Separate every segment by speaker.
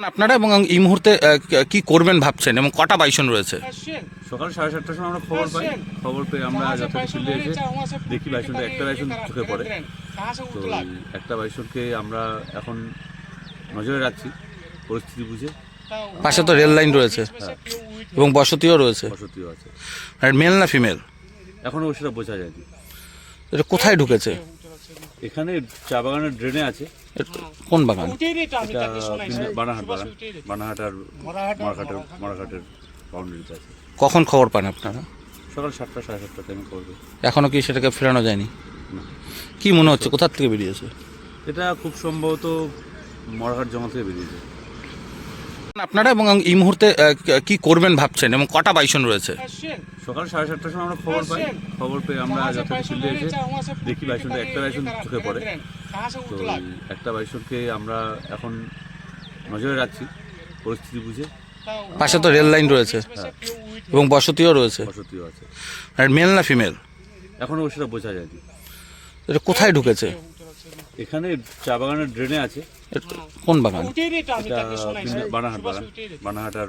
Speaker 1: আপনারা এবং এই মুহূর্তে কি করবেন ভাবছেন এবং কটা বাইসন রয়েছে?
Speaker 2: সকাল সাড়ে সাতটার সময় আমরা খবর পাই। খবর পেয়ে আমরা যথাযথ ফিল্ডে এসে দেখি বাইসনটা একটা বাইসন চোখে পড়ে। তো একটা বাইসনকে আমরা এখন নজরে রাখছি পরিস্থিতি বুঝে।
Speaker 1: পাশে তো রেল লাইন রয়েছে। এবং বসতিও রয়েছে।
Speaker 2: বসতিও আছে।
Speaker 1: আর মেল না ফিমেল?
Speaker 2: এখনও সেটা বোঝা যায়নি।
Speaker 1: এটা কোথায় ঢুকেছে?
Speaker 2: এখানে চা বাগানের ড্রেনে আছে।
Speaker 1: এটা কোন বাগান?
Speaker 2: এটা বিনা- বানাহাট বাগান বানাহাট। আর মারাঘাটের মারাঘাটের বাউন্ডারিতে আছে।
Speaker 1: কখন খবর পান আপনারা?
Speaker 2: সকাল সাতটা সাড়ে সাতটাতে আমি খবর
Speaker 1: পাই এখনও কি সেটাকে ফেরানো যায়নি। কি মনে হচ্ছে কোথার থেকে বেরিয়েছে?
Speaker 2: এটা খুব সম্ভবত মরাঘাট জমা থেকে বেরিয়েছে।
Speaker 1: আপনারা এবং এই মুহূর্তে কি করবেন ভাবছেন এবং কটা বাইসন রয়েছে?
Speaker 2: সকাল সাড়ে সাতটার সময় আমরা খবর পাই। খবর পেয়ে আমরা ফিল্ডে এসে দেখি বাইসনটা একটা বাইসন চোখে পড়ে। তো একটা বাইসনকে আমরা এখন নজরে রাখছি পরিস্থিতি বুঝে।
Speaker 1: পাশে তো রেল লাইন রয়েছে এবং বসতিও রয়েছে।
Speaker 2: বসতিও আছে।
Speaker 1: আর মেল না ফিমেল?
Speaker 2: এখনও সেটা বোঝা যায়নি।
Speaker 1: এটা কোথায় ঢুকেছে?
Speaker 2: এখানে চা বাগানের ড্রেনে আছে।
Speaker 1: এটা কোন বাগান?
Speaker 2: এটা বানাহাট বাগান। বানাহাট আর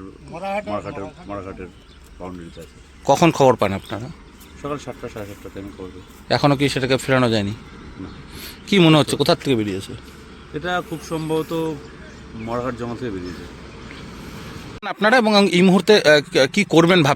Speaker 2: মারাঘাটের মারাঘাটের বাউন্ডারিতে আছে।
Speaker 1: কখন খবর পান আপনারা?
Speaker 2: সকাল সাতটা সাড়ে সাতটাতে আমি করব
Speaker 1: এখনও কি সেটাকে ফেরানো যায়নি। কি মনে হচ্ছে কোথার থেকে বেরিয়েছে?
Speaker 2: এটা খুব সম্ভবত মরাঘাট জমা থেকে বেরিয়েছে।
Speaker 1: আপনারা এবং এই মুহূর্তে কি করবেন ভাব